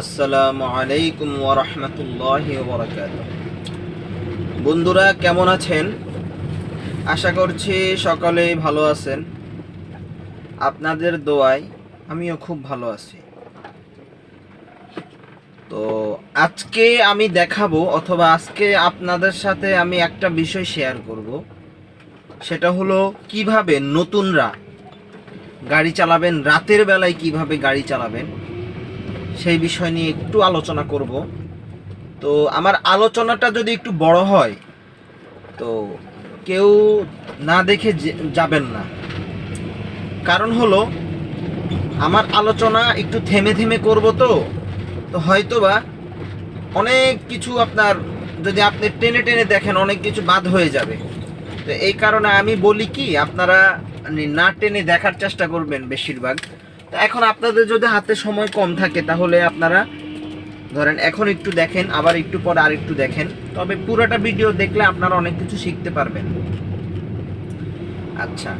আসসালামু আলাইকুম ওরহমতুল্লাহ বন্ধুরা, কেমন আছেন? আশা করছি সকলেই ভালো আছেন। আপনাদের দোয়ায় আমিও খুব ভালো আছি। তো আজকে আমি দেখাবো অথবা আজকে আপনাদের সাথে আমি একটা বিষয় শেয়ার করব। সেটা হলো, কীভাবে নতুনরা গাড়ি চালাবেন, রাতের বেলায় কীভাবে গাড়ি চালাবেন? সেই বিষয় নিয়ে একটু আলোচনা করব। তো আমার আলোচনাটা যদি একটু বড় হয়, তো কেউ না দেখে যাবেন না। কারণ হলো, আমার আলোচনা একটু থেমে থেমে করব তো তো হয়তোবা অনেক কিছু আপনার, যদি আপনি টেনে টেনে দেখেন, অনেক কিছু বাদ হয়ে যাবে। তো এই কারণে আমি বলি কি, আপনারা না টেনে দেখার চেষ্টা করবেন বেশিরভাগ। এখন আপনাদের যদি হাতে সময় কম থাকে, তাহলে আপনারা ধরেন এখন একটু দেখেন, আবার একটু পরে আর একটু দেখেন। তবে পুরোটা ভিডিও দেখলে আপনারা অনেক কিছু শিখতে পারবেন। আচ্ছা।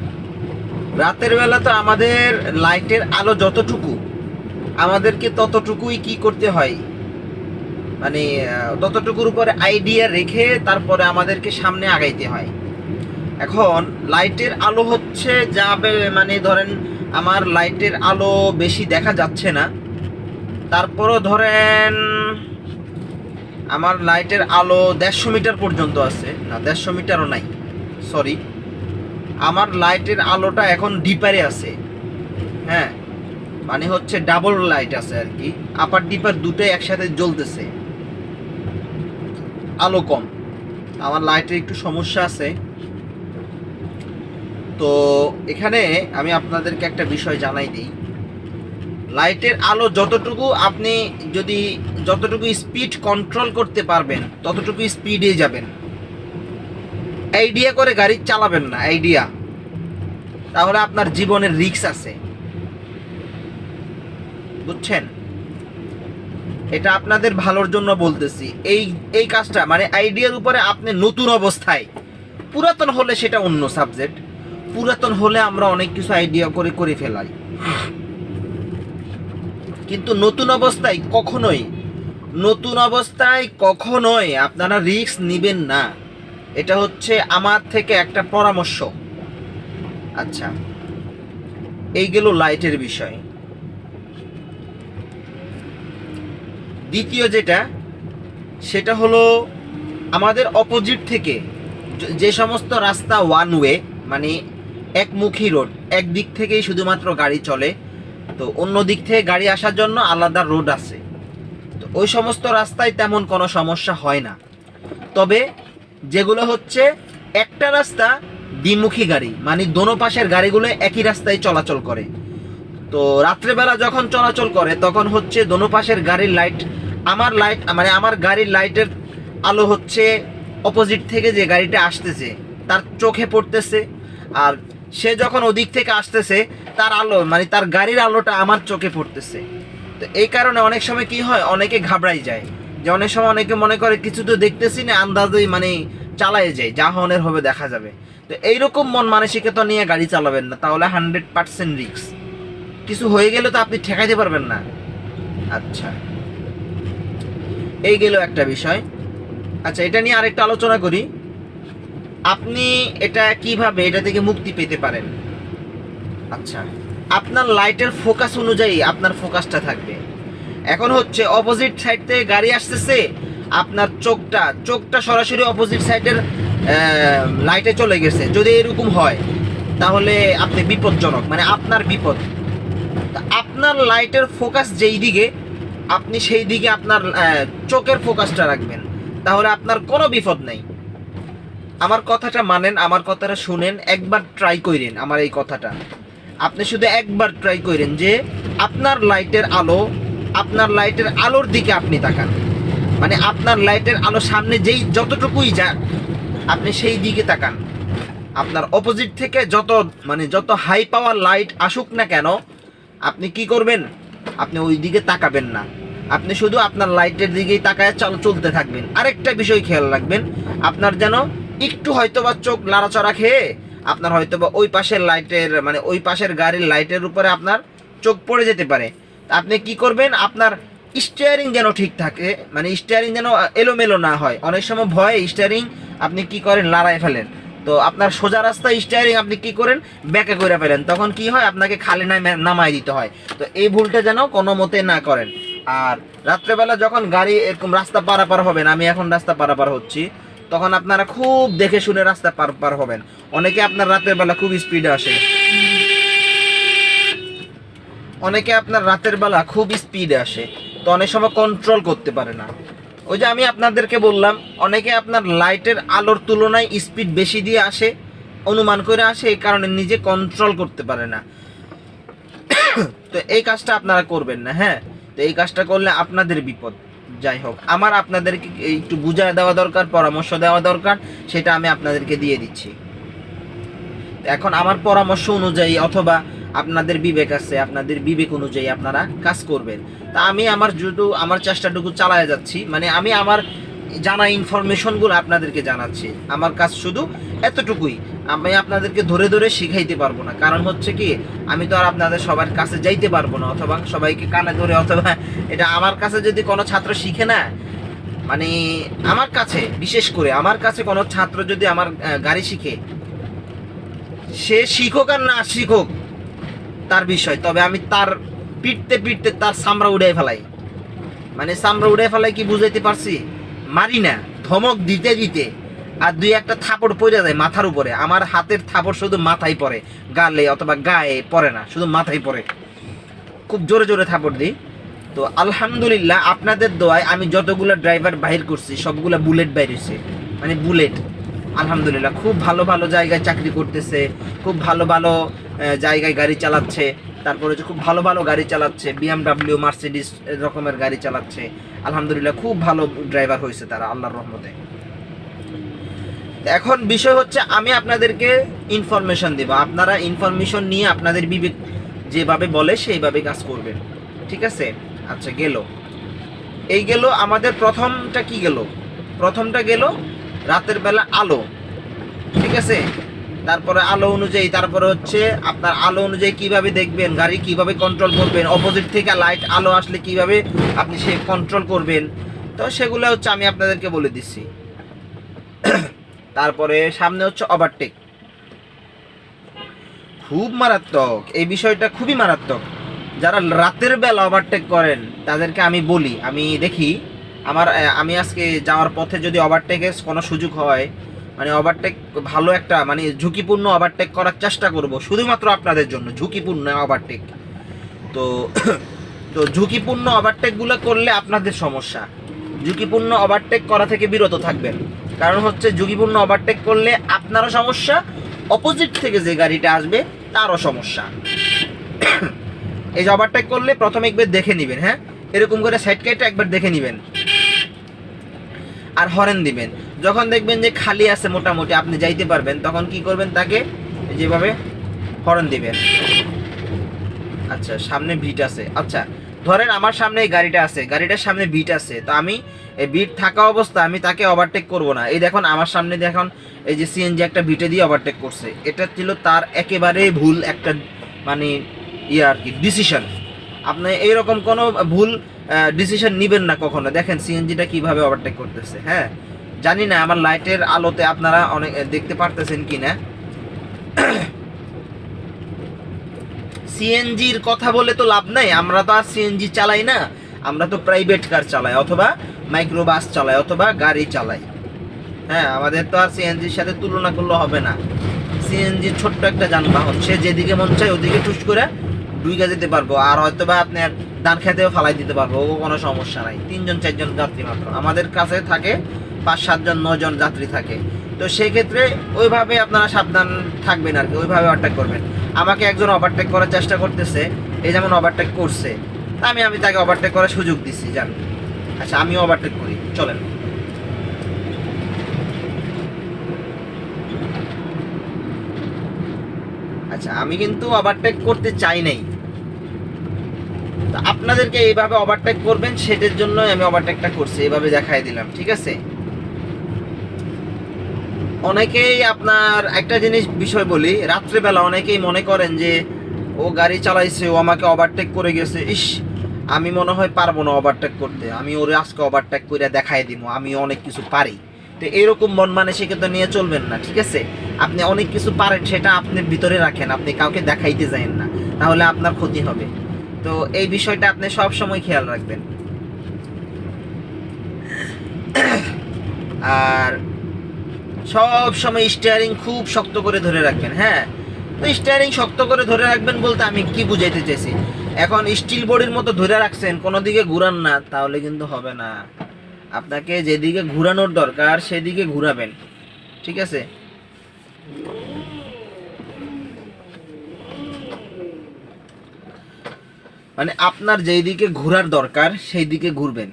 রাতের বেলা তো আমাদের লাইটের আলো যতটুকু, আমাদেরকে ততটুকুই কি করতে হয়? মানে ততটুকুর উপরে আইডিয়া রেখে তারপরে আমাদেরকে সামনে আগাইতে হয়। এখন, লাইটের আলো হচ্ছে যাবে মানে ধরেন আমার লাইটের আলো বেশি দেখা যাচ্ছে না। তারপরও ধরেন, আমার লাইটের আলো দেড়শো মিটার পর্যন্ত আছে। না, দেড়শো মিটারও নাই সরি আমার লাইটের আলোটা এখন ডিপারে আছে। হ্যাঁ মানে হচ্ছে ডাবল লাইট আছে আর কি। আপার ডিপার দুটোই একসাথে জ্বলতেছে। আলো কম। আমার লাইটের একটু সমস্যা আছে। তো এখানে আমি আপনাদেরকে একটা বিষয় জানাই দিই। লাইটের আলো যতটুকু আপনি যদি যতটুকু স্পিড কন্ট্রোল করতে পারবেন, ততটুকু স্পিডে যাবেন। আইডিয়া করে গাড়ি চালাবেন না আইডিয়া তাহলে আপনার জীবনের রিস্ক আছে। বুঝছেন? এটা আপনাদের ভালোর জন্য বলতেছি। এই এই কাজটা মানে আইডিয়ার উপরে আপনি নতুন অবস্থায়, পুরাতন হলে সেটা অন্য সাবজেক্ট পুরাতন হলে আমরা অনেক কিছু আইডিয়া করে করে ফেলাই। কিন্তু নতুন অবস্থায় কখনোই, নতুন অবস্থায় কখনোই আপনারা রিস্ক নেবেন না। এটা হচ্ছে আমার থেকে একটা পরামর্শ। আচ্ছা এই গেল লাইটের বিষয়। দ্বিতীয় যেটা, সেটা হলো আমাদের অপোজিট থেকে যে- সমস্ত রাস্তা ওয়ান ওয়ে মানে একমুখী রোড। একদিক থেকেই শুধুমাত্র গাড়ি চলে, তো অন্য দিক থেকে গাড়ি আসার জন্য আলাদা রোড আছে। তো ওই সমস্ত রাস্তায় তেমন কোনো সমস্যা হয় না। তবে যেগুলো হচ্ছে, একটা রাস্তা দ্বিমুখী গাড়ি মানে দোনো পাশের গাড়িগুলো একই রাস্তায় চলাচল করে। তো রাত্রেবেলা যখন চলাচল করে, তখন হচ্ছে দোনো পাশের গাড়ির লাইট আমার লাইট মানে আমার গাড়ির লাইটের আলো হচ্ছে অপোজিট থেকে যে গাড়িটা আসতেছে, তার চোখে পড়তেছে। আর সে যখন ওদিক থেকে আসতেছে, তার আলো মানে তার গাড়ির আলোটা আমার চোখে পড়তেছে। তো এই কারণে অনেক সময় কি হয়, অনেকে ঘাবড়াই যায়। যে অনেক সময় অনেকে মনে করে, কিছু তো দেখতেছি না, আন্দাজেই মানে চালাই যায়, যা হনের হবে দেখা যাবে। তো এইরকম মন মানসিকতা নিয়ে গাড়ি চালাবেন না, তাহলে হান্ড্রেড পার্সেন্ট রিক্স কিছু হয়ে গেলে তো আপনি ঠেকাইতে পারবেন না। আচ্ছা। এই গেল একটা বিষয়। আচ্ছা এটা নিয়ে আরেকটা আলোচনা করি। আপনি এটা কীভাবে এটা থেকে মুক্তি পেতে পারেন? আচ্ছা আপনার লাইটের ফোকাস অনুযায়ী আপনার ফোকাসটা থাকবে। এখন হচ্ছে অপোজিট সাইড থেকে গাড়ি আসতেছে, আপনার চোখটা চোখটা সরাসরি অপোজিট সাইডের লাইটে চলে গেছে। যদি এরকম হয়, তাহলে আপনি বিপদজনক মানে আপনার বিপদ। আপনার লাইটের ফোকাস যেই দিকে, আপনি সেই দিকে আপনার চোখের ফোকাসটা রাখবেন। তাহলে আপনার কোনো বিপদ নেই। আমার কথাটা মানেন, আমার কথাটা শুনেন, একবার ট্রাই করেন আমার এই কথাটা। আপনি শুধু একবার ট্রাই করেন যে আপনার লাইটের আলো, আপনার লাইটের আলোর দিকে আপনি তাকান। মানে আপনার লাইটের আলো সামনে যেই যতটুকুই যাক, আপনি সেই দিকে তাকান। আপনার অপোজিট থেকে যত মানে যত হাই পাওয়ার লাইট আসুক না কেন, আপনি কি করবেন? আপনি ওই দিকে তাকাবেন না। আপনি শুধু আপনার লাইটের দিকেই তাকায় চল, চলতে থাকবেন। আরেকটা বিষয় খেয়াল রাখবেন, আপনার যেন একটু হয়তো বা চোখ লাড়াচড়া খেয়ে আপনার হয়তো বা ওই পাশের লাইটের মানে ওই পাশের গাড়ির লাইটের উপরে আপনার চোখ পড়ে যেতে পারে। আপনি কি করবেন? আপনার স্টিয়ারিং যেন ঠিক থাকে মানে স্টিয়ারিং যেন এলোমেলো না হয়। অনেক সময় ভয়ে স্টিয়ারিং আপনি কি করেন? লড়াই ফেলেন। তো আপনার সোজা রাস্তায় স্টিয়ারিং আপনি কি করেন? ব্যাকে করে ফেলেন। তখন কি হয়? আপনাকে খালি নামে- নামাই দিতে হয়। তো এই ভুলটা যেন কোনো মতে না করেন। আর রাত্রেবেলা যখন গাড়ি এরকম রাস্তা পারাপার হবেন আমি এখন রাস্তা পারাপার হচ্ছি তখন আপনারা খুব দেখে শুনে রাস্তা পার পার হবেন। অনেকে আপনার রাতের বেলা খুব স্পিডে আসে। অনেকে আপনার রাতের বেলা খুব স্পিডে আসে। তো অনেক সময় কন্ট্রোল করতে পারে না। ওই যে আমি আপনাদেরকে বললাম, অনেকে আপনার লাইটের আলোর তুলনায় স্পিড বেশি দিয়ে আসে, অনুমান করে আসে, এই কারণে নিজে কন্ট্রোল করতে পারে না। তো এই কাজটা আপনারা করবেন না হ্যাঁ? তো এই কাজটা করলে আপনাদের বিপদ। যাই হোক, আমার আপনাদেরকে একটু বুঝায় দেওয়া দরকার, পরামর্শ দেওয়া দরকার, সেটা আমি আপনাদেরকে দিয়ে দিচ্ছি। এখন আমার পরামর্শ অনুযায়ী অথবা আপনাদের বিবেক আছে, আপনাদের বিবেক অনুযায়ী আপনারা কাজ করবেন। তা আমি আমার যেহেতু আমার চেষ্টাটুকু চালায় যাচ্ছি মানে আমি আমার জানা ইনফরমেশনগুলো আপনাদেরকে জানাচ্ছি। আমার কাজ শুধু এতটুকুই। আমি আপনাদেরকে ধরে ধরে শিখাইতে পারব না। কারণ হচ্ছে কি, আমি তো আর আপনাদের সবার কাছে যাইতে পারব না, অথবা সবাইকে কানে ধরে, অথবা এটা আমার কাছে যদি কোনো ছাত্র শিখে না মানে আমার কাছে, বিশেষ করে আমার কাছে কোনো ছাত্র যদি আমার গাড়ি শিখে, সে শিখুক আর না শিখুক, তার বিষয়। তবে আমি তার পিটতে পিটতে তার সামরা উড়াই ফেলাই। মানে সামরা উড়াই ফেলাই কি বুঝাইতে পারছি? মারি না, ধমক দিতে দিতে আর দুই একটা থাপড় পড়ে যায় মাথার উপরে। আমার হাতের থাপড় শুধু মাথায় পড়ে, গালে অথবা গায়ে পড়ে না, শুধু মাথায় পড়ে। খুব জোরে জোরে থাপড় দিই। তো আলহামদুলিল্লাহ আপনাদের দোয়ায় আমি যতগুলো ড্রাইভার বাহির করছি, সবগুলো বুলেট বাইরেছে মানে বুলেট। আলহামদুলিল্লাহ, খুব ভালো ভালো জায়গায় চাকরি করতেছে, খুব ভালো ভালো জায়গায় গাড়ি চালাচ্ছে, তারপরে হচ্ছে খুব ভালো ভালো গাড়ি চালাচ্ছে বিএমডাব্লিউ মার্সিডিস রকমের গাড়ি চালাচ্ছে। আলহামদুলিল্লাহ, খুব ভালো ড্রাইভার হয়েছে তারা, আল্লাহর রহমতে। এখন বিষয় হচ্ছে আমি আপনাদেরকে ইনফরমেশন দেব। আপনারা ইনফরমেশন নিয়ে আপনাদের বিবেক যেভাবে বলে সেইভাবে কাজ করবেন। ঠিক আছে? আচ্ছা গেল। এই গেল আমাদের প্রথমটা কি গেল? প্রথমটা গেল রাতের বেলা আলো। ঠিক আছে? তারপরে আলো অনুযায়ী, তারপরে হচ্ছে আপনার আলো অনুযায়ী কীভাবে দেখবেন, গাড়ি কীভাবে কন্ট্রোল করবেন অপোজিট থেকে লাইট আলো আসলে কীভাবে আপনি সে কন্ট্রোল করবেন। তো সেগুলো হচ্ছে আমি আপনাদেরকে বলে দিচ্ছি। তারপরে সামনে হচ্ছে ওভারটেক খুব মারাত্মক। এই বিষয়টা খুবই মারাত্মক। যারা রাতের বেলা ওভারটেক করেন, তাদেরকে আমি বলি, আমি দেখি, আমার আমি আজকে যাওয়ার পথে যদি ওভারটেকের কোনো সুযোগ হয় মানে ওভারটেক ভালো একটা মানে ঝুঁকিপূর্ণ ওভারটেক করার চেষ্টা করব, শুধুমাত্র আপনাদের জন্য, ঝুঁকিপূর্ণ ওভারটেক তো তো ঝুঁকিপূর্ণ ওভারটেকগুলো করলে আপনাদের সমস্যা। ঝুঁকিপূর্ণ ওভারটেক করা থেকে বিরত থাকবেন। কারণ হচ্ছে ঝুঁকিপূর্ণ ওভারটেক করলে আপনারও সমস্যা অপোজিট থেকে যে গাড়িটা আসবে তারও সমস্যা। এই যে ওভারটেক করলে প্রথমে একবার দেখে নেবেন হ্যাঁ? এরকম করে সাইড কেটে একবার দেখে নেবেন। আর হরেন দিবেন। যখন দেখবেন যে খালি আছে মোটামুটি, আপনি যাইতে পারবেন, তখন কি করবেন তাকে যেভাবে হরেন দিবেন। আচ্ছা সামনে ভিট আছে। আচ্ছা ধরেন আমার সামনে এই গাড়িটা আছে, গাড়িটার সামনে বিট আছে, তো আমি এই বিট থাকা অবস্থা, আমি তাকে ওভারটেক করব না। এই দেখুন, আমার সামনে দেখুন, এই যে সিএনজি একটা বিটে দিয়ে ওভারটেক করছে। এটা ছিল তার একেবারে ভুল একটা মানে ইয়ে আর কি ডিসিশন আপনি এইরকম কোনো ভুল ডিসিশন নেবেন না কখনো। দেখেন সিএনজিটা কীভাবে ওভারটেক করতেছে হ্যাঁ? জানি না, আমার লাইটের আলোতে আপনারা অনেক, দেখতে পারতেছেন কি না সিএনজির কথা বলে তো লাভ নাই। আমরা তো আর সিএনজি চালাই না। আমরা তো প্রাইভেট কার চালাই, অথবা মাইক্রো বাস চালাই, অথবা গাড়ি চালাই। হ্যাঁ আমাদের তো আর সিএনজির সাথে তুলনা করলে হবে না। সিএনজি ছোট্ট একটা যানবাহন, সে যেদিকে মন চায় ওদিকে টুস করে ডুইগা যেতে পারব। আর হয়তো বা আপনার ধান খেতেও ফালাই দিতে পারব ও কোনো সমস্যা নাই। তিনজন, চারজন যাত্রী মাত্র। আমাদের কাছে থাকে পাঁচ, সাতজন নজন যাত্রী থাকে। তো সেই ক্ষেত্রে ওইভাবে আপনারা সাবধান থাকবেন আর কি, ওইভাবে ওভারটেক করবেন। আমাকে একজন ওভারটেক করার চেষ্টা করতেছে, এই যেমন ওভারটেক করছে আমি আমি তাকে ওভারটেক করার সুযোগ দিচ্ছি জান আচ্ছা আমিও ওভারটেক করি, চলেন। আচ্ছা আমি কিন্তু ওভারটেক করতে চাই নাই। আপনাদেরকে এইভাবে ওভারটেক করবেন, সেটার জন্য আমি ওভারটেকটা করছি, এইভাবে দেখাই দিলাম, ঠিক আছে? অনেকেই আপনার একটা জিনিস বিষয় বলি, রাত্রেবেলা অনেকেই মনে করেন যে, ও গাড়ি চালাইছে, ও আমাকে ওভারটেক করে গেছে। ইস, আমি মনে হয় পারব না ওভারটেক করতে। আমি ওরে আজকে ওভারটেক করে দেখাই দিব, আমি অনেক কিছু পারি। তো এরকম মন মানে মানসিকতা নিয়ে চলবেন না, ঠিক আছে? আপনি অনেক কিছু পারেন, সেটা আপনি ভিতরে রাখেন, আপনি কাউকে দেখাইতে যাবেন না, তাহলে আপনার ক্ষতি হবে। তো এই বিষয়টা আপনি সব সময় খেয়াল রাখবেন। আর সব সময় স্টিয়ারিং খুব শক্ত করে ধরে রাখবেন হ্যাঁ? তো স্টিয়ারিং শক্ত করে ধরে রাখবেন বলতে আমি কি বুঝাইতে চাইছি? এখন স্টিল বডির মতো ধরে রাখছেন, কোনো দিকে ঘুরান না, তাহলে কিন্তু হবে না। আপনাকে যেদিকে ঘুরানোর দরকার, সেদিকে ঘুরাবেন, ঠিক আছে? মানে আপনার যেই দিকে ঘোরার দরকার সেই দিকে ঘুরবেন।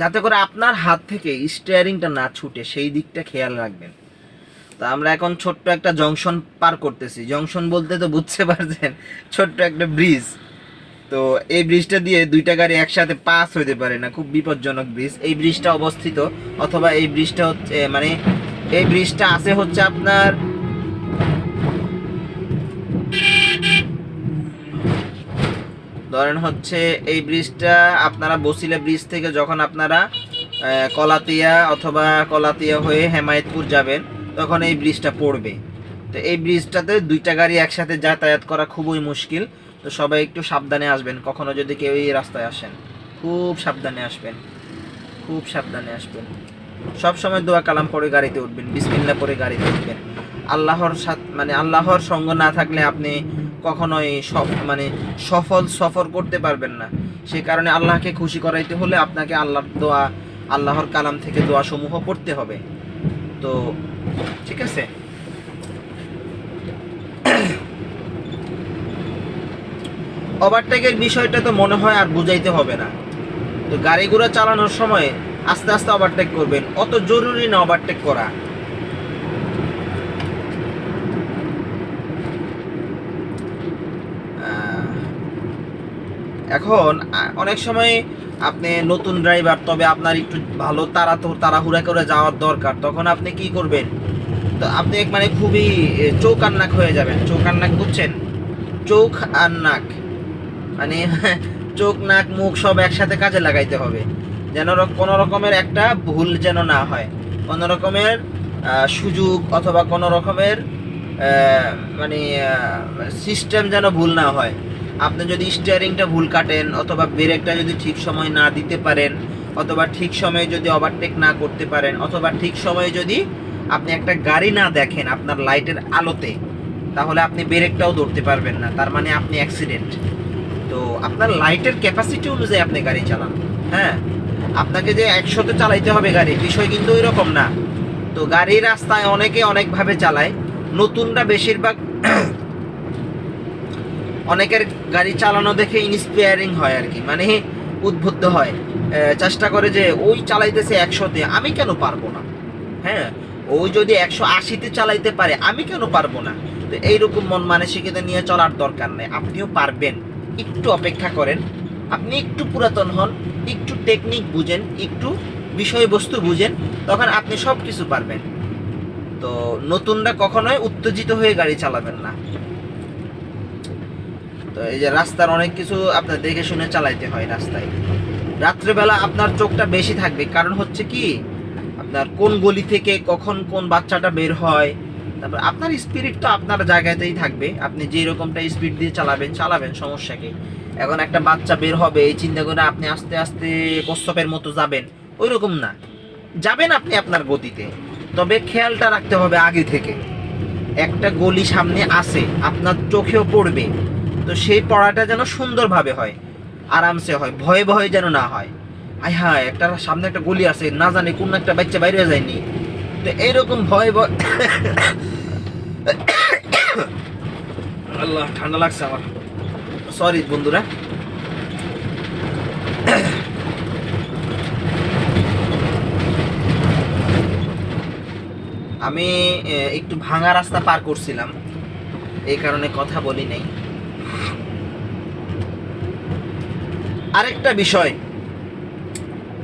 যাতে করে আপনার হাত থেকে স্টিয়ারিংটা না ছুটে, সেই দিকটা খেয়াল রাখবেন। তো আমরা এখন ছোট্ট একটা জংশন পার করতেছি। জংশন বলতে তো বুঝতে পারছেন, ছোট্ট একটা ব্রিজ তো এই ব্রিজটা দিয়ে দুইটা গাড়ি একসাথে পাস হইতে পারে না, খুব বিপজ্জনক ব্রিজ এই ব্রিজটা অবস্থিত, অথবা এই ব্রিজটা হচ্ছে মানে এই ব্রিজটা আছে হচ্ছে আপনার ধরেন হচ্ছে এই ব্রিজটা আপনারা বসিলা ব্রিজ থেকে যখন আপনারা কলাতিয়া অথবা কলাতিয়া হয়ে হেমায়েতপুর যাবেন, তখন এই ব্রিজটা পড়বে। তো এই ব্রিজটাতে দুইটা গাড়ি একসাথে যাতায়াত করা খুবই মুশকিল। তো সবাই একটু সাবধানে আসবেন, কখনো যদি কেউ এই রাস্তায় আসেন, খুব সাবধানে আসবেন, খুব সাবধানে আসবেন। সব সময় দোয়া কালাম পরে গাড়িতে উঠবেন বিসমিল্লা পরে গাড়িতে উঠবেন। আল্লাহর সাথ মানে আল্লাহর সঙ্গ না থাকলে আপনি কখনোই মানে সফল সফর করতে পারবেন না। সে কারণে আল্লাহকে খুশি করাইতে হলে আপনাকে আল্লাহর দোয়া, আল্লাহর কালাম থেকে দোয়া সমূহ পড়তে হবে। তো, ঠিক আছে? ওভারটেকের বিষয়টা তো মনে হয় আর বুঝাইতে হবে না। তো গাড়ি ঘোড়া চালানোর সময় আস্তে আস্তে ওভারটেক করবেন। অত জরুরি না ওভারটেক করা। এখন অনেক সময় আপনি নতুন ড্রাইভার তবে আপনার একটু ভালো তাড়া তাড়াহুড়া করে যাওয়ার দরকার। তখন আপনি কি করবেন? তো আপনি মানে খুবই চোখ আর নাক হয়ে যাবেন। চোখ আর নাক বুঝছেন? চোখ আর নাক। মানে চোখ, নাক, মুখ সব একসাথে কাজে লাগাইতে হবে। যেন কোনো রকমের একটা ভুল যেন না হয়। কোনো রকমের সুযোগ অথবা কোনো রকমের মানে সিস্টেম যেন ভুল না হয়। আপনি যদি স্টিয়ারিংটা ভুল কাটেন অথবা ব্রেকটা যদি ঠিক সময় না দিতে পারেন, অথবা ঠিক সময়ে যদি ওভারটেক না করতে পারেন, অথবা ঠিক সময়ে যদি আপনি একটা গাড়ি না দেখেন আপনার লাইটের আলোতে, তাহলে আপনি ব্রেকটাও ধরতে পারবেন না। তার মানে আপনি অ্যাক্সিডেন্ট তো আপনার লাইটের ক্যাপাসিটি অনুযায়ী আপনি গাড়ি চালান। হ্যাঁ? আপনাকে যে একশোতে চালাইতে হবে গাড়ি, বিষয় কিন্তু ওই রকম না। তো গাড়ির রাস্তায় অনেকে অনেকভাবে চালায়। নতুনরা বেশিরভাগ অনেকের গাড়ি চালানো দেখে ইন্সপায়ারিং হয় আর কি মানে উদ্বুদ্ধ হয়। চেষ্টা করে যে ওই চালাইতেছে একশোতে, আমি কেন পারব না? হ্যাঁ ওই যদি একশো আশিতে চালাইতে পারে, আমি কেন পারব না? তো এইরকম মন মানসিকতা নিয়ে চলার দরকার নেই। আপনিও পারবেন। একটু অপেক্ষা করেন। আপনি একটু পুরাতন হন, একটু টেকনিক বুঝেন, একটু বিষয়বস্তু বুঝেন, তখন আপনি সব কিছু পারবেন। তো নতুনরা কখনোই উত্তেজিত হয়ে গাড়ি চালাবেন না। তো এই যে রাস্তার অনেক কিছু আপনার দেখে শুনে চালাইতে হয় রাস্তায়। রাত্রেবেলা আপনার চোখটা বেশি থাকবে, কারণ হচ্ছে কি, আপনার কোন গলি থেকে কখন কোন বাচ্চাটা বের হয়, তারপর আপনার স্পিরিট তো আপনার জায়গাতেই থাকবে। আপনি যে রকমটা স্পিড দিয়ে চালাবেন চালাবেন সমস্যাকে এখন একটা বাচ্চা বের হবে, এই চিন্তা করে আপনি আস্তে আস্তে কচ্ছপের মতো যাবেন ওই রকম না। যাবেন আপনি আপনার গতিতে, তবে খেয়ালটা রাখতে হবে আগে থেকে। একটা গলি সামনে আসে আপনার চোখেও পড়বে। তো সেই পড়াটা যেন সুন্দরভাবে হয়, আরামসে হয়, ভয়ে ভয়ে যেন না হয়। আয় হ্যাঁ একটা সামনে একটা গলি আছে, না জানি কোন একটা বাচ্চা বাইরে যায়নি। তো এইরকম ভয় ভয় আল্লাহ, ঠান্ডা লাগছে আমার। সরি বন্ধুরা। আমি একটু ভাঙা রাস্তা পার করছিলাম। এই কারণে কথা বলি নাই। আরেকটা বিষয়।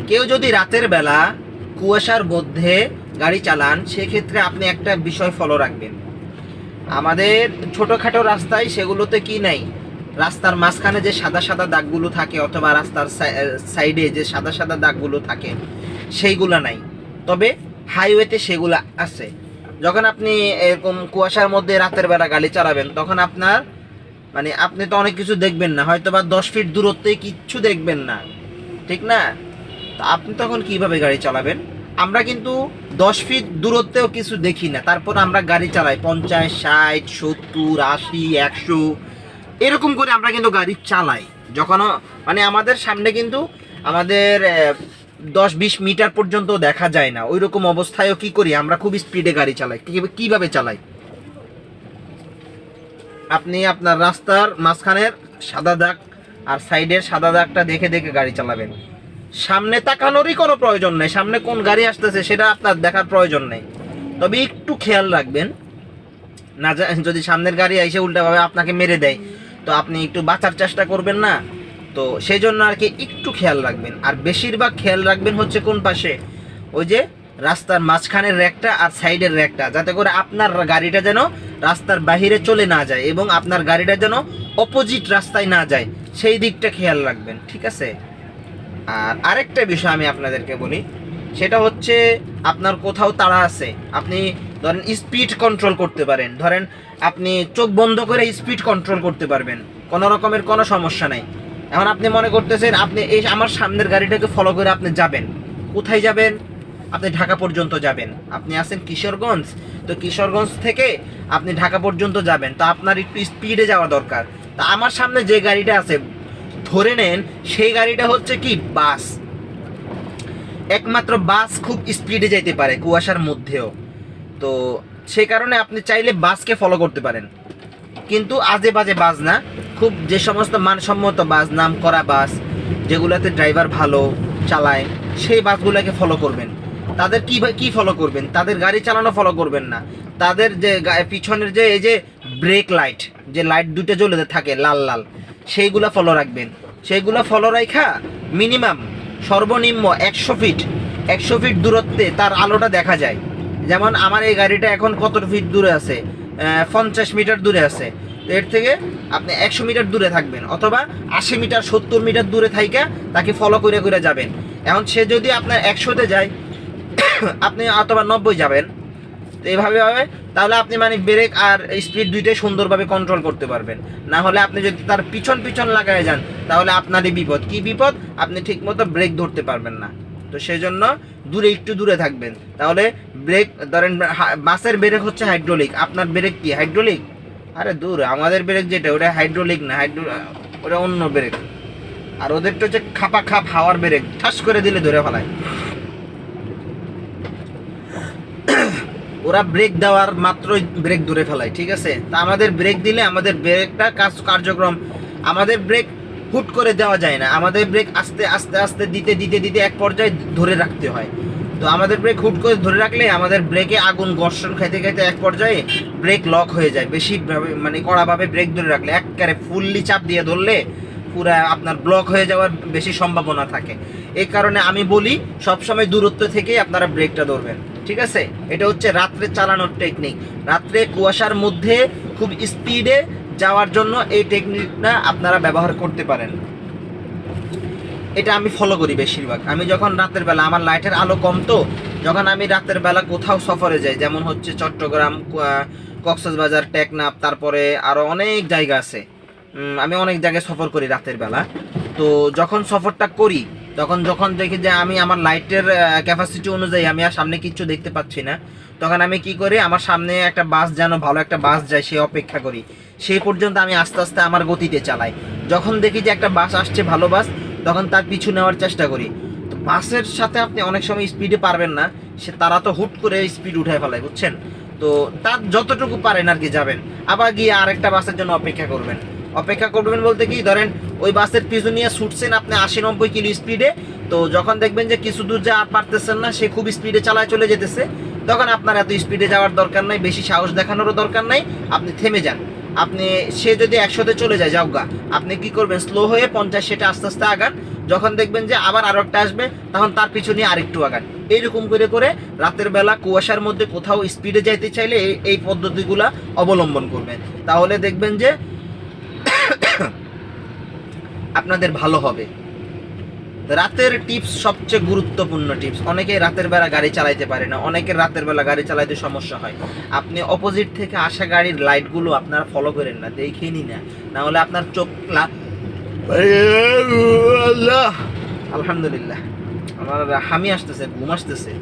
কেউ যদি রাতের বেলা কুয়াশার মধ্যে গাড়ি চালান, সেক্ষেত্রে আপনি একটা বিষয় ফলো রাখবেন। আমাদের ছোটোখাটো রাস্তায় সেগুলোতে কি নাই? রাস্তার মাঝখানে যে সাদা সাদা দাগগুলো থাকে অথবা রাস্তার সাইডে যে সাদা সাদা দাগগুলো থাকে, সেইগুলো নাই। তবে হাইওয়েতে সেগুলো আছে। যখন আপনি এরকম কুয়াশার মধ্যে রাতের বেলা গাড়ি চালাবেন, তখন আপনার মানে আপনি তো অনেক কিছু দেখবেন না হয়তো বা দশ ফিট দূরত্বে কিচ্ছু দেখবেন না, ঠিক না? তো আপনি তখন কীভাবে গাড়ি চালাবেন? আমরা কিন্তু দশ ফিট দূরত্বেও কিছু দেখি না, তারপর আমরা গাড়ি চালাই, পঞ্চাশ, ষাট, সত্তর, আশি, একশো, এরকম করে আমরা কিন্তু গাড়ি চালাই। যখন মানে আমাদের সামনে কিন্তু আমাদের দশ, বিশ মিটার পর্যন্ত দেখা যায় না ওই রকম অবস্থায়ও কি করি, আমরা খুব স্পিডে গাড়ি চালাই। কিভাবে- চালাই? আপনি আপনার রাস্তার মাঝখানের সাদা দাগ আর সাইডের সাদা দাগটা দেখে দেখে গাড়ি চালাবেন। সামনে তাকানোরই কোনো প্রয়োজন নেই। সামনে কোন গাড়ি আসতেছে সেটা আপনার দেখার প্রয়োজন নেই। তবে একটু খেয়াল রাখবেন। না যদি সামনের গাড়ি এসে উল্টাভাবে আপনাকে মেরে দেয়, তো আপনি একটু বাঁচার চেষ্টা করবেন না। তো সেই জন্য আর কি একটু খেয়াল রাখবেন। আর বেশিরভাগ খেয়াল রাখবেন হচ্ছে কোন পাশে? ওই যে রাস্তার মাঝখানের র্যাকটা আর সাইডের র্যাকটা, যাতে করে আপনার গাড়িটা যেন রাস্তার বাহিরে চলে না যায় এবং আপনার গাড়িটা যেন অপোজিট রাস্তায় না যায়। সেই দিকটা খেয়াল রাখবেন, ঠিক আছে? আর আরেকটা বিষয় আমি আপনাদেরকে বলি, সেটা হচ্ছে আপনার কোথাও তাড়া আছে, আপনি ধরেন স্পিড কন্ট্রোল করতে পারেন, ধরেন আপনি চোখ বন্ধ করে স্পিড কন্ট্রোল করতে পারবেন, কোনো রকমের কোনো সমস্যা নাই। এখন আপনি মনে করতেছেন আপনি এই আমার সামনের গাড়িটাকে ফলো করে আপনি যাবেন, কোথায় যাবেন? আপনি ঢাকা পর্যন্ত যাবেন। আপনি আছেন কিশোরগঞ্জ, তো কিশোরগঞ্জ থেকে আপনি ঢাকা পর্যন্ত যাবেন। তো আপনার একটু স্পিডে যাওয়া দরকার। তা আমার সামনে যে গাড়িটা আছে, ধরে নেন, সেই গাড়িটা হচ্ছে কি? বাস। একমাত্র বাস খুব স্পিডে যেতে পারে কুয়াশার মধ্যেও। তো সেই কারণে আপনি চাইলে বাসকে ফলো করতে পারেন। কিন্তু আজে বাজে বাস না। খুব যে সমস্ত মানসম্মত বাস নাম করা বাস, যেগুলোতে ড্রাইভার ভালো চালায়, সেই বাসগুলোকে ফলো করবেন। তাদের কি কি ফলো করবেন? তাদের গাড়ি চালানো ফলো করবেন না। তাদের যে পিছনের যে, এই যে ব্রেক লাইট যে লাইট দুটো জ্বলে থাকে, লাল লাল, সেইগুলা ফলো রাখবেন। সেইগুলা ফলো রাখা মিনিমাম সর্বনিম্ন একশো ফিট একশো ফিট দূরত্বে তার আলোটা দেখা যায়। যেমন আমার এই গাড়িটা এখন কত ফিট দূরে আছে? পঞ্চাশ মিটার দূরে আছে। এর থেকে আপনি একশো মিটার দূরে থাকবেন, অথবা আশি মিটার সত্তর মিটার দূরে থাইকা তাকে ফলো করে করে যাবেন। এখন সে যদি আপনার একশোতে যায় আপনি অথবা নব্বই যাবেন। তো এইভাবে হবে, তাহলে আপনি মানে ব্রেক আর স্পিড দুইটাই সুন্দরভাবে কন্ট্রোল করতে পারবেন। না হলে আপনি যদি তার পিছন পিছন লাগায় যান, তাহলে আপনারই বিপদ। কি বিপদ? আপনি ঠিকমতো ব্রেক ধরতে পারবেন না। তো সেই জন্য দূরে একটু দূরে থাকবেন। তাহলে ব্রেক ধরেন বাসের ব্রেক হচ্ছে হাইড্রোলিক আপনার ব্রেক কি? হাইড্রোলিক আরে দূর, আমাদের ব্রেক যেটা, ওটা হাইড্রোলিক না হাইড্রো ওটা অন্য ব্রেক আর ওদেরটা হচ্ছে খাপা খাপ হাওয়ার ব্রেক ঠাস করে দিলে ধরে ফেলায়। ওরা ব্রেক দেওয়ার মাত্রই ব্রেক ধরে ফেলায়, ঠিক আছে? তা আমাদের ব্রেক দিলে আমাদের ব্রেকটা কাজ, কার্যক্রম আমাদের ব্রেক হুট করে দেওয়া যায় না। আমাদের ব্রেক আস্তে আস্তে আস্তে, দিতে দিতে দিতে এক পর্যায়ে ধরে রাখতে হয়। তো আমাদের ব্রেক হুট করে ধরে রাখলে আমাদের ব্রেকে আগুন, ঘর্ষণ খাইতে খাইতে এক পর্যায়ে ব্রেক লক হয়ে যায়। বেশি ভাবে মানে কড়াভাবে ব্রেক ধরে রাখলে একবারে ফুললি চাপ দিয়ে ধরলে পুরা আপনার ব্লক হয়ে যাওয়ার বেশি সম্ভাবনা থাকে। এই কারণে আমি বলি, সবসময় দূরত্ব থেকেই আপনারা ব্রেকটা ধরবেন। ঠিক আছে? এটা হচ্ছে রাত্রে চালানোর টেকনিক রাত্রে কুয়াশার মধ্যে খুব স্পিডে যাওয়ার জন্য এই টেকনিকটা আপনারা ব্যবহার করতে পারেন। এটা আমি ফলো করি বেশিরভাগ। আমি যখন রাতের বেলা, আমার লাইটের আলো কম তো, যখন আমি রাতের বেলা কোথাও সফরে যাই, যেমন হচ্ছে চট্টগ্রাম কক্সবাজার, টেকনাফ, তারপরে আরও অনেক জায়গা আছে। আমি অনেক জায়গায় সফর করি রাতের বেলা। তো যখন সফরটা করি তখন যখন দেখি যে আমি আমার লাইটের ক্যাপাসিটি অনুযায়ী আমি আর সামনে কিচ্ছু দেখতে পাচ্ছি না, তখন আমি কি করি, আমার সামনে একটা বাস যেন, ভালো একটা বাস যায়, সে অপেক্ষা করি। সেই পর্যন্ত আমি আস্তে আস্তে আমার গতিতে চালাই। যখন দেখি যে একটা বাস আসছে, ভালো বাস, তখন তার পিছু নেওয়ার চেষ্টা করি। তো বাসের সাথে আপনি অনেক সময় স্পিডে পারবেন না, সে তারা তো হুট করে স্পিড উঠায় ফেলায়, বুঝছেন? তো তার যতটুকু পারেন আর কি যাবেন। আবার গিয়ে আরেকটা বাসের জন্য অপেক্ষা করবেন। অপেক্ষা করবেন বলতে কি, ধরেন ওই বাসের পিছু নিয়ে ছুটছেন আপনি আশি নব্বই কিলো স্পিডে, তো যখন দেখবেন যে কিছু দূর যা আর পারতেছেন না, সে খুব স্পিডে চালায় চলে যেতেছে। তখন আপনার এত স্পিডে যাওয়ার দরকার নাই, বেশি সাহস দেখানোরও দরকার নাই, আপনি থেমে যান। আপনি, সে যদি একশোতে চলে যায় যাওগা আপনি কি করবেন, স্লো হয়ে পঞ্চাশ সেটা আস্তে আস্তে আগান, যখন দেখবেন যে আবার আরও একটা আসবে, তখন তার পিছু নিয়ে আরেকটু আগান। এইরকম করে করে রাতের বেলা কুয়াশার মধ্যে কোথাও স্পিডে যাইতে চাইলে এই পদ্ধতিগুলা অবলম্বন করবেন। তাহলে দেখবেন যে আপনাদের ভালো হবে। রাতের টিপস সবচেয়ে গুরুত্বপূর্ণ টিপস। অনেকে রাতের বেলা গাড়ি চালাইতে পারে না অনেকের রাতের বেলা গাড়ি চালাইতে সমস্যা হয়। আপনি অপোজিট থেকে আসা গাড়ির লাইটগুলো আপনারা ফলো করেন না দেখে নি না। হলে আপনার চোখ আলহামদুলিল্লাহ। আমার হামি আসতেছে, ঘুম আসতেছে।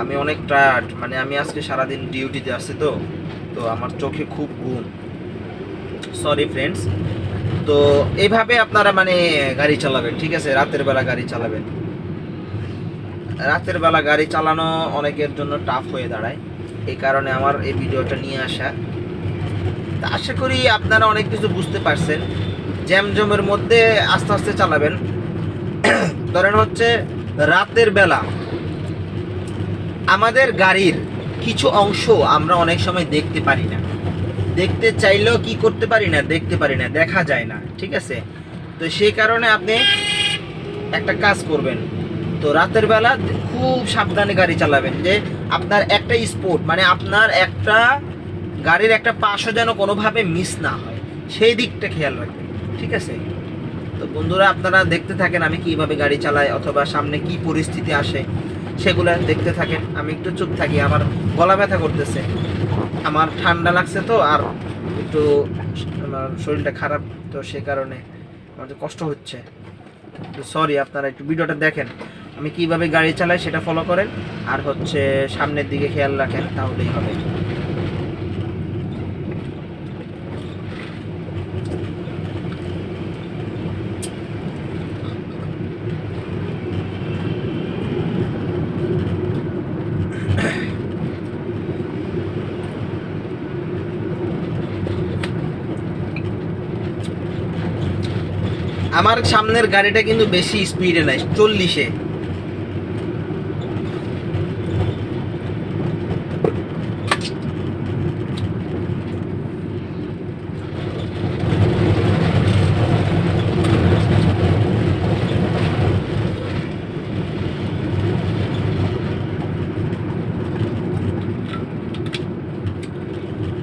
আমি অনেকটা মানে আমি আজকে সারাদিন ডিউটিতে আসছি তো তো আমার চোখে খুব ঘুম। সরি ফ্রেন্ডস তো এইভাবে আপনারা মানে গাড়ি চালাবেন, ঠিক আছে? রাতের বেলা গাড়ি চালাবেন। রাতের বেলা গাড়ি চালানো অনেকের জন্য টাফ হয়ে দাঁড়ায়। এই কারণে আমার এই ভিডিওটা নিয়ে আসা। তা আশা করি আপনারা অনেক কিছু বুঝতে পারছেন। জ্যাম জমের মধ্যে আস্তে আস্তে চালাবেন। ধরেন হচ্ছে রাতের বেলা আমাদের গাড়ির কিছু অংশ আমরা অনেক সময় দেখতে পারি না। দেখতে চাইলেও কি করতে পারি না, দেখতে পারি না, দেখা যায় না, ঠিক আছে? তো সেই কারণে আপনি একটা কাজ করবেন। তো রাতের বেলা খুব সাবধানে গাড়ি চালাবেন যে আপনার একটা স্পোর্ট মানে আপনার একটা গাড়ির একটা পাশও যেন কোনোভাবে মিস না হয়। সেই দিকটা খেয়াল রাখবেন, ঠিক আছে? তো বন্ধুরা, আপনারা দেখতে থাকেন আমি কীভাবে গাড়ি চালাই অথবা সামনে কি পরিস্থিতি আসে, সেগুলো দেখতে থাকেন। আমি একটু চুপ থাকি, আমার গলা ব্যথা করতেছে। আমার ঠান্ডা লাগছে তো, আর একটু আমার শরীরটা খারাপ তো সে কারণে আমার তো কষ্ট হচ্ছে। সরি আপনারা একটু ভিডিওটা দেখেন, আমি কীভাবে গাড়ি চালাই সেটা ফলো করেন, আর হচ্ছে সামনের দিকে খেয়াল রাখেন, তাহলেই হবে। আমার সামনের গাড়িটা কিন্তু বেশি স্পিডে নাই, চল্লিশে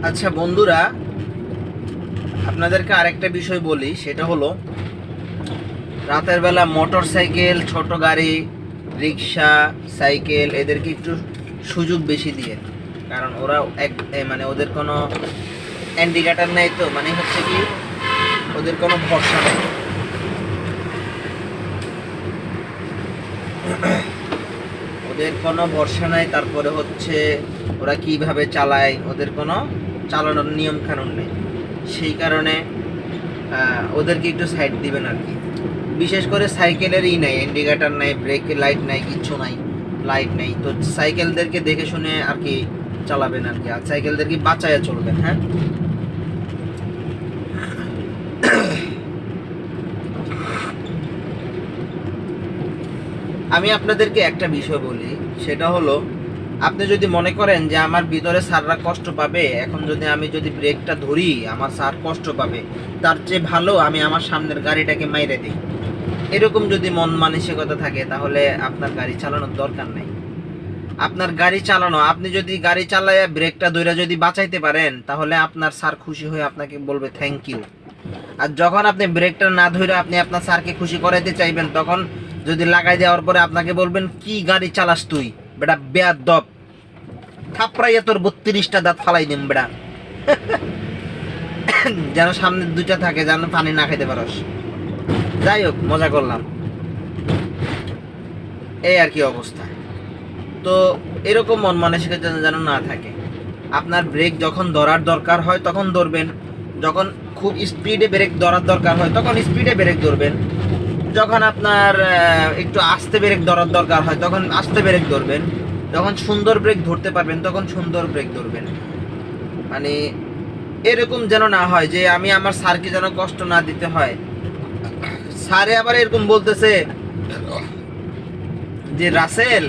আচ্ছা বন্ধুরা, আপনাদেরকে আরেকটা বিষয় বলি, সেটা হলো রাতের বেলা মোটর সাইকেল, ছোট গাড়ি, রিক্সা, সাইকেল এদেরকে একটু সুযোগ বেশি দিয়ে। কারণ ওরা এক মানে ওদের কোনো ইন্ডিকেটার নেই তো মানে হচ্ছে কি ওদের কোনো ভরসা নেই। ওদের কোনো ভরসা নাই, তারপরে হচ্ছে ওরা কীভাবে চালায়, ওদের কোনো চালানোর নিয়ম কানুন নেই। সেই কারণে ওদেরকে একটু সাইড দিবেন আর কি। বিশেষ করে সাইকেলের ই নাই ইন্ডিকেটার নাই ব্রেক লাইট নাই, কিচ্ছু নাই লাইট নেই। তো সাইকেলদেরকে দেখে শুনে আর কি চালাবেন আর কি, আর সাইকেলদেরকে বাঁচায় চলবেন হ্যাঁ? আমি আপনাদেরকে একটা বিষয় বলি, সেটা হলো, আপনি যদি মনে করেন যে আমার ভিতরে স্যাররা কষ্ট পাবে, এখন যদি আমি যদি ব্রেকটা ধরি, আমার স্যার কষ্ট পাবে। তার চেয়ে ভালো আমি আমার সামনের গাড়িটাকে মাইরে দিই। এরকম যদি মন মানসিকতা থাকে, তাহলে আপনার গাড়ি চালানোর দরকার নেই। আপনার গাড়ি চালানো, আপনি যদি গাড়ি চালায় ব্রেকটা ধরে যদি বাঁচাইতে পারেন, তাহলে আপনার স্যার খুশি হয়ে আপনাকে বলবে থ্যাংক ইউ আর যখন আপনি ব্রেকটা না ধরে আপনি আপনার স্যারকে খুশি করাইতে চাইবেন, তখন যদি লাগাই দেওয়ার পরে আপনাকে বলবেন, কি গাড়ি চালাস তুই? বেটা বেয়ার দপ থাপড়াইয়া তোর বত্রিশটা দাঁত ফালাই দিম বেটা। যেন সামনে দুটা থাকে, যেন পানি না খাইতে পারস। যাই হোক, মজা করলাম। এই আর কি অবস্থা। তো এরকম মন মানসিকতা যেন না থাকে। আপনার ব্রেক যখন ধরার দরকার হয়, তখন ধরবেন। যখন খুব স্পিডে ব্রেক ধরার দরকার হয়, তখন স্পিডে ব্রেক ধরবেন। যখন আপনার একটু আস্তে ব্রেক ধরার দরকার হয়, তখন আস্তে ব্রেক ধরবেন। যখন সুন্দর ব্রেক ধরতে পারবেন, তখন সুন্দর ব্রেক ধরবেন। মানে এরকম যেন না হয় যে আমি আমার স্যারকে যেন কষ্ট না দিতে হয়। স্যারে আবার এরকম বলতেছে যে, রাসেল,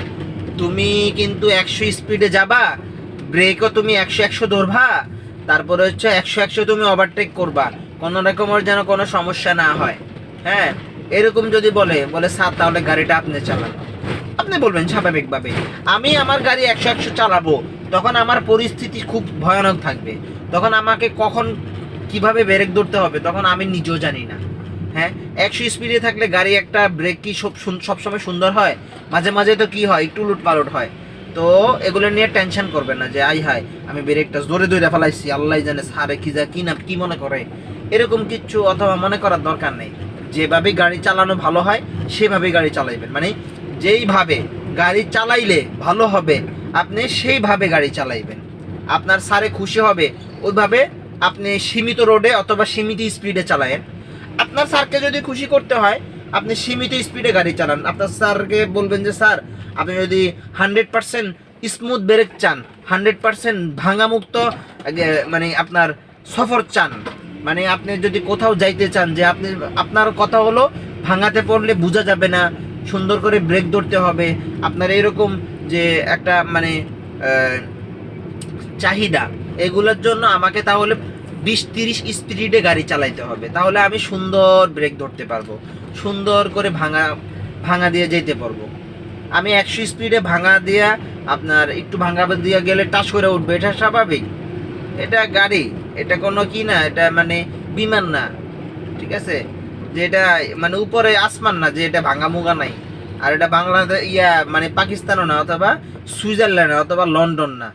তুমি কিন্তু একশো স্পিডে যাবা ব্রেকও তুমি একশো একশো ধরবা, তারপরে হচ্ছে একশো একশো তুমি ওভারটেক করবা। কোনো রকমের যেন কোনো সমস্যা না হয়। হ্যাঁ এরকম যদি বলে বলে, স্যার, তাহলে গাড়িটা আপনি চালান। আপনি বলবেন স্বাভাবিকভাবে আমি আমার গাড়ি একশো একশো চালাবো, তখন আমার পরিস্থিতি খুব ভয়ানক থাকবে। তখন আমাকে কখন কীভাবে ব্রেক ধরতে হবে, তখন আমি নিজেও জানি না। হ্যাঁ একশো স্পিডে থাকলে গাড়ি একটা ব্রেক কি সব সবসময় সুন্দর হয়? মাঝে মাঝে তো কি হয়, একটু লুট পালট হয়। তো এগুলো নিয়ে টেনশন করবেন না যে আই হাই আমি ব্রেকটা জোরে দৌড়ে ফেলাইছি, আল্লাহ জানে সারে কি যা, কি না, কি মনে করে। এরকম কিচ্ছু অথবা মনে করার দরকার নেই। যেভাবে গাড়ি চালানো ভালো হয় সেভাবে গাড়ি চালাইবেন। মানে যেইভাবে গাড়ি চালাইলে ভালো হবে, আপনি সেইভাবে গাড়ি চালাইবেন। আপনার সারে খুশি হবে, ওইভাবে আপনি সীমিত রোডে অথবা সীমিত স্পিডে চালায়েন। আপনার স্যারকে যদি খুশি করতে হয়, আপনি সীমিত স্পিডে গাড়ি চালান। আপনার স্যারকে বলবেন যে, স্যার, আপনি যদি হান্ড্রেড পার্সেন্ট স্মুথ ব্রেক চান হান্ড্রেড পার্সেন্ট ভাঙামুক্ত মানে আপনার সফর চান মানে আপনি যদি কোথাও যাইতে চান, যে আপনি, আপনার কথা হলো, ভাঙাতে পড়লে বোঝা যাবে না, সুন্দর করে ব্রেক ধরতে হবে। আপনার এরকম যে একটা মানে চাহিদা, এগুলোর জন্য আমাকে তাহলে বিশ তিরিশ স্পিডে গাড়ি চালাইতে হবে। তাহলে আমি সুন্দর ব্রেক ধরতে পারব। সুন্দর করে ভাঙা ভাঙা দিয়ে যেতে পারব। আমি একশো স্পিডে ভাঙা দিয়া আপনার একটু ভাঙা দিয়ে গেলে টাচ করে উঠবে। এটা স্বাভাবিক। এটা গাড়ি। এটা কোনো কি না, এটা মানে বিমান না। ঠিক আছে? যে এটা মানে উপরে আসমান না, যে এটা ভাঙা মুগা নাই। আর এটা বাংলাদেশ ইয়া মানে পাকিস্তানও না, অথবা সুইজারল্যান্ড অথবা লন্ডন না।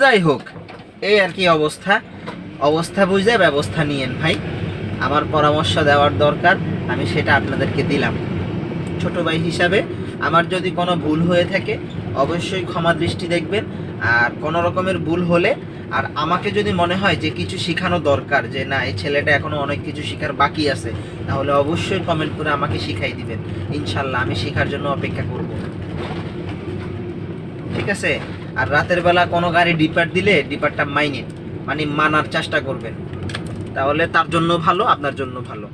যাই হোক, এই আর কি অবস্থা। অবস্থা বুঝে ব্যবস্থা নিয়েন ভাই। আমার পরামর্শ দেওয়ার দরকার, আমি সেটা আপনাদেরকে দিলাম। ছোট ভাই হিসাবে আমার যদি কোনো ভুল হয়ে থাকে, অবশ্যই ক্ষমা দৃষ্টি দেখবেন। আর কোনো রকমের ভুল হলে, আর আমাকে যদি মনে হয় যে কিছু শেখানো দরকার, যে না, এই ছেলেটা এখনও অনেক কিছু শেখার বাকি আছে, তাহলে অবশ্যই কমেন্ট করে আমাকে শিখাই দিবেন। ইনশাল্লাহ আমি শেখার জন্য অপেক্ষা করব। ঠিক আছে? আর রাতের বেলা কোনো গাড়ি ডিপার দিলে ডিপারটা মাইনে মানে মানার চেষ্টা করবেন। তাহলে তার জন্য ভালো, আপনার জন্য ভালো।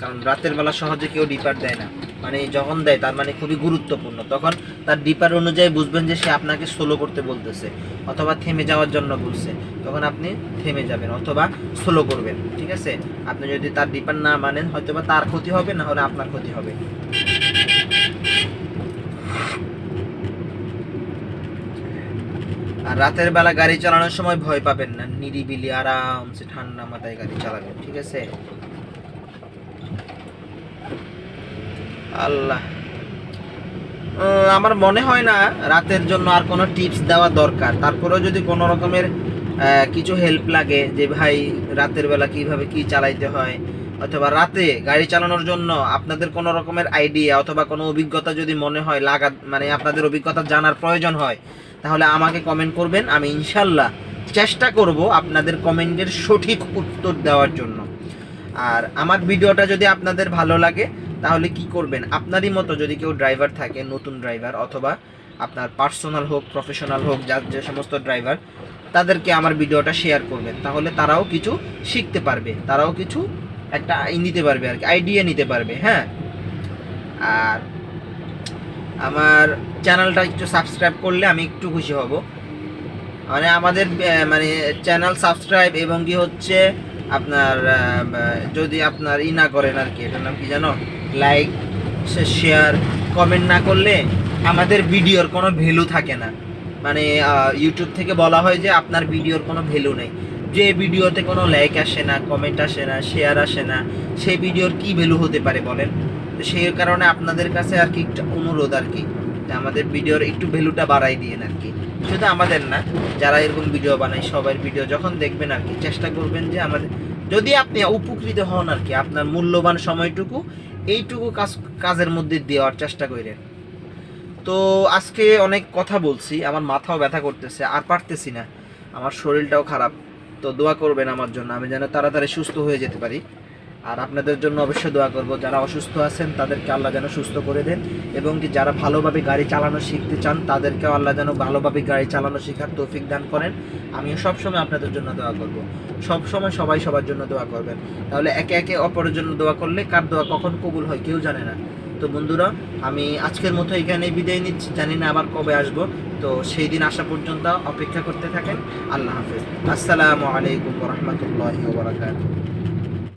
কারণ রাতের বেলা সহজে কেউ ডিপার দেয় না। মানে যখন দেয়, তার মানে খুবই গুরুত্বপূর্ণ। তখন তার ডিপার অনুযায়ী বুঝবেন যে সে আপনাকে সোলো করতে বলতেছে, অথবা থেমে যাওয়ার জন্য বলছে। তখন আপনি থেমে যাবেন অথবা সোলো করবেন, ঠিক আছে? আপনি যদি তার ডিপার না মানেন, হয়তোবা তার ক্ষতি হবে না হলে আপনার ক্ষতি হবে। আর রাতের বেলা গাড়ি চালানোর সময় ভয় পাবেন না। নিরিবিলি, আরামসে ঠান্ডা মাথায় গাড়ি চালাবেন, ঠিক আছে? আল্লাহ। আমার মনে হয় না রাতের জন্য আর কোনো টিপস দেওয়া দরকার। তারপরেও যদি কোনো রকমের কিছু হেল্প লাগে যে, ভাই, রাতের বেলা কীভাবে কি চালাইতে হয়? অথবা রাতে গাড়ি চালানোর জন্য আপনাদের কোনো রকমের আইডিয়া অথবা কোনো অভিজ্ঞতা যদি মনে হয়, লাগা মানে আপনাদের অভিজ্ঞতা জানার প্রয়োজন হয় তাহলে আমাকে কমেন্ট করবেন, আমি ইনশাল্লাহ চেষ্টা করব আপনাদের কমেন্টের সঠিক উত্তর দেওয়ার জন্য। আর আমার ভিডিওটা যদি আপনাদের ভালো লাগে, তাহলে কি করবেন? আপনারই মতো যদি কেউ ড্রাইভার থাকে, নতুন ড্রাইভার অথবা আপনার পার্সোনাল হোক প্রফেশনাল হোক, যার যে সমস্ত ড্রাইভার তাদেরকে আমার ভিডিওটা শেয়ার করবেন। তাহলে তারাও কিছু শিখতে পারবে, তারাও কিছু একটা নিতে পারবে আর কি আইডিয়া নিতে পারবে হ্যাঁ? আর আমার চ্যানেলটা একটু সাবস্ক্রাইব করলে আমি একটু খুশি হব। মানে আমাদের মানে চ্যানেল সাবস্ক্রাইব এবং কি হচ্ছে, আপনার যদি আপনার ই না করেন আর কি, এটার নাম কি জানো? লাইক শেয়ার কমেন্ট না করলে আমাদের ভিডিওর কোনো ভ্যালু থাকে না। মানে ইউটিউব থেকে বলা হয় যে আপনার ভিডিওর কোনো ভ্যালু নেই। যে ভিডিওতে কোনো লাইক আসে না কমেন্ট আসে না শেয়ার আসে না সেই ভিডিওর কি ভ্যালু হতে পারে বলেন? সেই কারণে আপনাদের কাছে আর কি একটা অনুরোধ আর কি আমাদের ভিডিওর একটু ভ্যালুটা বাড়াই দিয়েন আর কি। শুধু আমাদের না, যারা এরকম ভিডিও বানায়, সবার ভিডিও যখন দেখবেন আর কি, চেষ্টা করবেন যে আমাদের, যদি আপনি উপকৃত হন আর কি, আপনার মূল্যবান সময়টুকু, এইটুকু কাজ, কাজের মধ্যে দেওয়ার চেষ্টা করেন। তো আজকে অনেক কথা বলছি, আমার মাথাও ব্যথা করতেছে, আর পারতেছি না। আমার শরীরটাও খারাপ, তো দোয়া করবেন আমার জন্য, আমি যেন তাড়াতাড়ি সুস্থ হয়ে যেতে পারি। আর আপনাদের জন্য অবশ্যই দোয়া করব, যারা অসুস্থ আছেন তাদেরকে আল্লাহ যেন সুস্থ করে দেন, এবং কি যারা ভালোভাবে গাড়ি চালানো শিখতে চান তাদেরকেও আল্লাহ যেন ভালোভাবে গাড়ি চালানো শেখার তৌফিক দান করেন। আমিও সবসময় আপনাদের জন্য দোয়া করব। সবসময় সবাই সবার জন্য দোয়া করবেন। তাহলে একে একে অপরের জন্য দোয়া করলে কার দোয়া কখন কবুল হয় কেউ জানে না। তো বন্ধুরা, আমি আজকের মতো এখানে বিদায় নিচ্ছি। জানি না আবার কবে আসব। তো সেই দিন আসা পর্যন্ত অপেক্ষা করতে থাকেন। আল্লাহ হাফেজ। আসসালামু আলাইকুম রহমতুল্লাহ বরাকাতুহ।